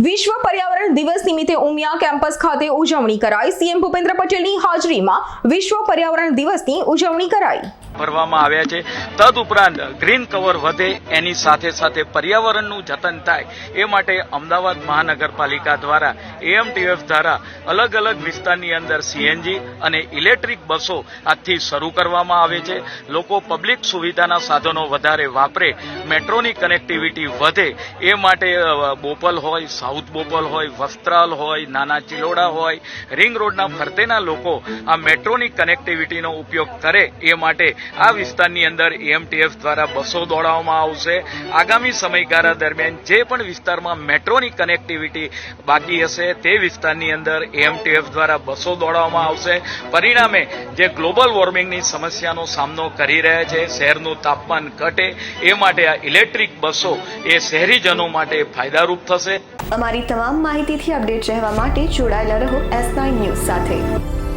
વિશ્વ પર્યાવરણ દિવસ નિમિત્તે ઉમિયા કેમ્પસ ખાતે ઉજવણી કરાઈ. સીએમ ભૂપેન્દ્ર પટેલની હાજરીમાં વિશ્વ પર્યાવરણ દિવસની ઉજવણી કરાઈ. ભરવામાં આવ્યા છે. તદ ઉપરાંત ગ્રીન કવર વધે, એની સાથે સાથે પર્યાવરણનું જતન થાય, એ માટે અમદાવાદ મહાનગરપાલિકા દ્વારા એએમટીએફ દ્વારા અલગ અલગ વિસ્તારની અંદર સીએનજી અને ઇલેક્ટ્રિક બસો આજથી શરૂ કરવામાં આવે છે. લોકો પબ્લિક સુવિધાના સાધનો વધારે વાપરે, મેટ્રોની કનેક્ટિવિટી વધે, એ માટે બોપલ હોય, સાઉથ બોપલ હોય, વસ્ત્રાલ હોય, નાના ચિલોડા હોય, રિંગ રોડના ફરતેના લોકો આ મેટ્રોની કનેક્ટિવિટીનો ઉપયોગ કરે, એ માટે આ વિસ્તારની અંદર એએમટીએફ દ્વારા બસો દોડાવવામાં આવશે. આગામી સમયગાળા દરમિયાન જે પણ વિસ્તારમાં મેટ્રોની કનેક્ટિવિટી બાકી હશે તે વિસ્તારની અંદર એએમટીએફ દ્વારા બસો દોડાવવામાં આવશે. પરિણામે જે ગ્લોબલ વોર્મિંગની સમસ્યાનો સામનો કરી રહ્યા છે, શહેરનું તાપમાન ઘટે, એ માટે આ ઇલેક્ટ્રિક બસો એ શહેરીજનો માટે ફાયદારૂપ થશે. અમારી તમામ માહિતીથી અપડેટ રહેવા માટે જોડાયેલા રહો એસ ન્યૂઝ સાથે.